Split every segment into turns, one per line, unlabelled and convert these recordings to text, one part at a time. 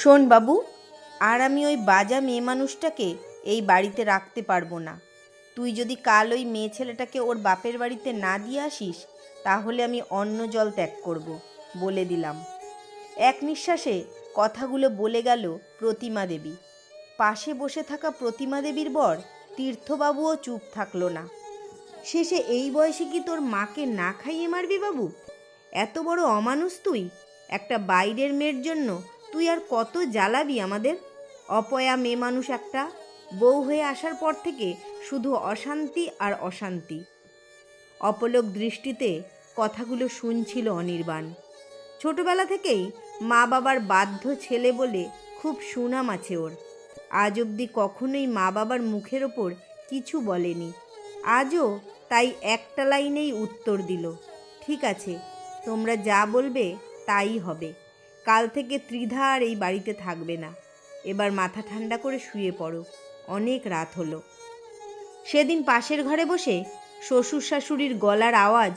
শোন বাবু, আর আমি ওই বাজা মেয়ে মানুষটাকে এই বাড়িতে রাখতে পারব না। তুই যদি কাল ওই মেয়ে ছেলেটাকে ওর বাপের বাড়িতে না দিয়ে আসিস, তাহলে আমি অন্ন জল ত্যাগ করব বলে দিলাম। এক নিঃশ্বাসে কথাগুলো বলে গেল প্রতিমা দেবী। পাশে বসে থাকা প্রতিমা দেবীর বর তীর্থবাবুও চুপ থাকল না। শেষে এই বয়সে কি তোর মাকে না খাইয়ে মারবি বাবু? এত বড় অমানুষ তুই? একটা বাইরের মেয়ের জন্য তুই আর কত জ্বালাবি আমাদের? অপয়া মেয়ে মানুষ একটা। বউ হয়ে আসার পর থেকে শুধু অশান্তি আর অশান্তি। অপলক দৃষ্টিতে কথাগুলো শুনছিল অনির্বাণ। ছোটবেলা থেকেই মা বাবার বাধ্য ছেলে বলে খুব সুনাম আছে ওর। আজ অবধি কখনোই মা বাবার মুখের ওপর কিছু বলেনি। আজও তাই একটা লাইনেই উত্তর দিল, ঠিক আছে, তোমরা যা বলবে তাই হবে। কাল থেকে ত্রিধা আর এই বাড়িতে থাকবে না। এবার মাথা ঠান্ডা করে শুয়ে পড়ো। অনেক রাত হলো। সেদিন পাশের ঘরে বসে শ্বশুর শাশুড়ির গলার আওয়াজ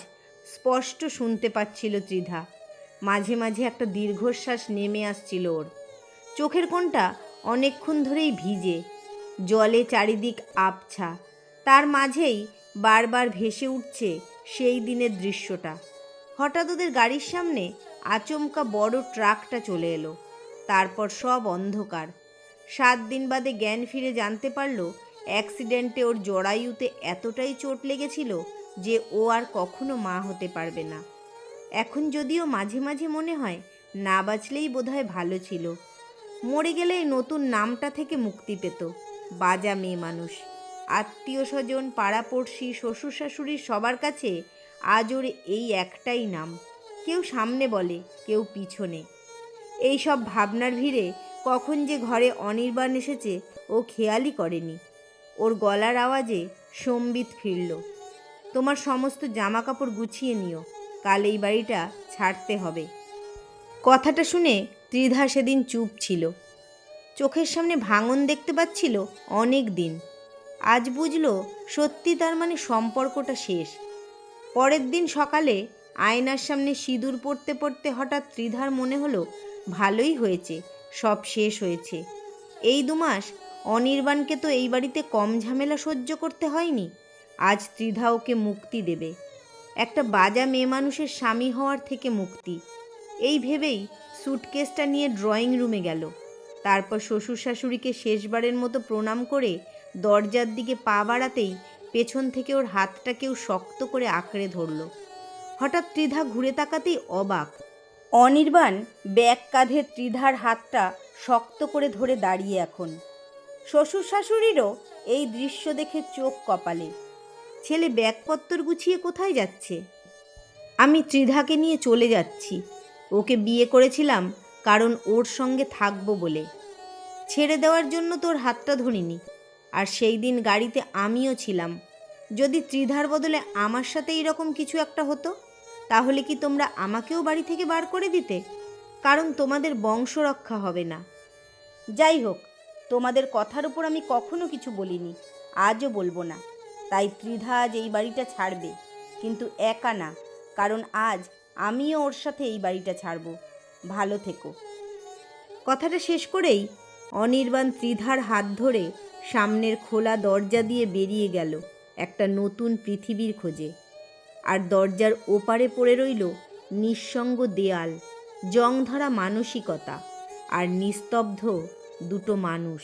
স্পষ্ট শুনতে পাচ্ছিল ত্রিধা। মাঝে মাঝে একটা দীর্ঘশ্বাস নেমে আসছিল ওর। চোখের কোণটা অনেকক্ষণ ধরেই ভিজে, জলে চারিদিক আবছা। তার মাঝেই বারবার ভেসে উঠছে সেই দিনের দৃশ্যটা। হঠাৎ ওদের গাড়ির সামনে আচমকা বড় ট্রাকটা চলে এলো। তারপর সব অন্ধকার। সাত দিন বাদে জ্ঞান ফিরে জানতে পারল, অ্যাক্সিডেন্টে ওর জরায়ুতে এতটাই চোট লেগেছিল যে ও আর কখনো মা হতে পারবে না। এখন যদিও মাঝে মাঝে মনে হয়, না বাঁচলেই বোধহয় ভালো ছিল। মরে গেলে এই নতুন নামটা থেকে মুক্তি পেত। বাজা মেয়ে মানুষ। আত্মীয় স্বজন, পাড়াপড়শি শ্বশুর শাশুড়ির সবার কাছে আজ ওর এই একটাই নাম। কেউ সামনে বলে, কেউ পিছনে। এই সব ভাবনার ভিড়ে কখন যে ঘরে অনির্বাণ এসেছে, ও খেয়ালই করেনি। ওর গলার আওয়াজে সম্বিত ফিরল। তোমার সমস্ত জামা কাপড় গুছিয়ে নিও, কাল এই বাড়িটা ছাড়তে হবে। কথাটা শুনে ত্রিধা সেদিন চুপ ছিল। চোখের সামনে ভাঙন দেখতে পাচ্ছিল অনেক দিন। আজ বুঝলো সত্যি তার মানে সম্পর্কটা শেষ। পরের দিন সকালে আয়নার সামনে সিঁদুর পড়তে পড়তে হঠাৎ ত্রিধার মনে হলো, ভালোই হয়েছে, সব শেষ হয়েছে। এই দুমাস অনির্বাণকে তো এই বাড়িতে কম ঝামেলা সহ্য করতে হয়নি। আজ ত্রিধা ওকে মুক্তি দেবে। একটা বাজা মেয়ে মানুষের স্বামী হওয়ার থেকে মুক্তি। এই ভেবেই সুটকেসটা নিয়ে ড্রয়িং রুমে গেল। তারপর শ্বশুর শাশুড়িকে শেষবারের মতো প্রণাম করে দরজার দিকে পা বাড়াতেই পেছন থেকে ওর হাতটা কেউ শক্ত করে আঁকড়ে ধরল। হঠাৎ ত্রিধা ঘুরে তাকাতেই অবাক। অনির্বাণ ব্যাগ কাঁধে ত্রিধার হাতটা শক্ত করে ধরে দাঁড়িয়ে এখন। শ্বশুর শাশুড়িরও এই দৃশ্য দেখে চোখ কপালে। ছেলে ব্যাগপত্তর গুছিয়ে কোথায় যাচ্ছে? আমি ত্রিধাকে নিয়ে চলে যাচ্ছি। ওকে বিয়ে করেছিলাম কারণ ওর সঙ্গে থাকব বলে। ছেড়ে দেওয়ার জন্য তোর হাতটা ধরিনি। আর সেই দিন গাড়িতে আমিও ছিলাম। যদি ত্রিধার বদলে আমার সাথে এরকম কিছু একটা হতো? তাহলে কি তোমরা আমাকেও বাড়ি থেকে বার করে দিতে? কারণ তোমাদের বংশ রক্ষা হবে না। যাই হোক, তোমাদের কথার উপর আমি কখনো কিছু বলিনি, আজও বলব না। তাই ত্রিধা আজ এই বাড়িটা ছাড়বে, কিন্তু একা না, কারণ আজ আমিও ওর সাথে এই বাড়িটা ছাড়ব। ভালো থেকো। কথাটা শেষ করেই অনির্বাণ ত্রিধার হাত ধরে সামনের খোলা দরজা দিয়ে বেরিয়ে গেল একটা নতুন পৃথিবীর খোঁজে। আর দরজার ওপারে পড়ে রইল নিঃসঙ্গ দেয়াল জং ধরা মানসিকতা আর নিস্তব্ধ দুটো মানুষ।